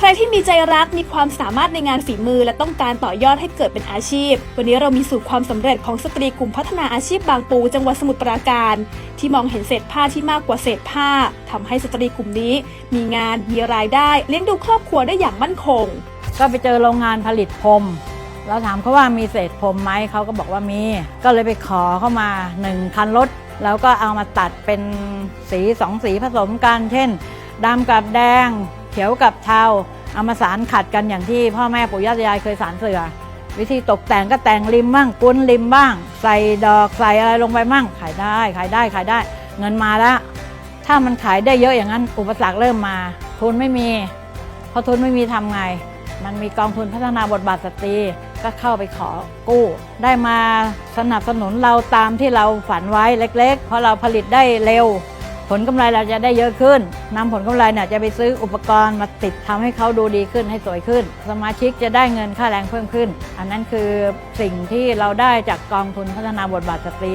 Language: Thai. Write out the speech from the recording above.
ใครที่มีใจรักมีความสามารถในงานฝีมือ และต้องการต่อยอดให้เกิดเป็นอาชีพ วันนี้เรามีสูตรความสำเร็จของสตรีกลุ่มพัฒนาอาชีพบางปู จังหวัดสมุทรปราการ ที่มองเห็นเศษผ้าที่มากกว่าเศษผ้าทำให้สตรีกลุ่มนี้ มีงานมีรายได้เลี้ยงดูครอบครัวได้อย่างมั่นคง ก็ไปเจอโรงงานผลิตพรมเราถามเขาว่ามีเศษพรมไหมเขาก็บอกว่ามี ก็เลยไปขอเข้ามาหนึ่งคันรถแล้วก็เอามาตัดเป็นสีสองสีผสมกัน เช่นดำกับแดง ขียวกับเทาเอามาสารขัดกันอย่างที่พ่อแม่ปู่ย่าตายายเคยสารเสือ วิธีตกแต่งก็แต่งริมบ้างกุ้นริมบ้าง ใส่ดอกใส่อะไรลงไปบ้างขายได้ขายได้ขายได้ เงินมาแล้ว ถ้ามันขายได้เยอะอย่างนั้น อุปสรรคเริ่มมา ทุนไม่มีพอทุนไม่มีทำไง มันมีกองทุนพัฒนาบทบาทสตรีก็เข้าไปขอกู้ ได้มาสนับสนุนเราตามที่เราฝันไว้เล็ก ๆ เพราะเราผลิตได้เร็ว ผลกำไรเราจะได้เยอะขึ้นนำผลกำไรเนี่ยจะไปซื้ออุปกรณ์มาติดทำให้เขาดูดีขึ้นให้สวยขึ้น สมาชิกจะได้เงินค่าแรงเพิ่มขึ้น อันนั้นคือสิ่งที่เราได้จากกองทุนพัฒนาบทบาทสตรี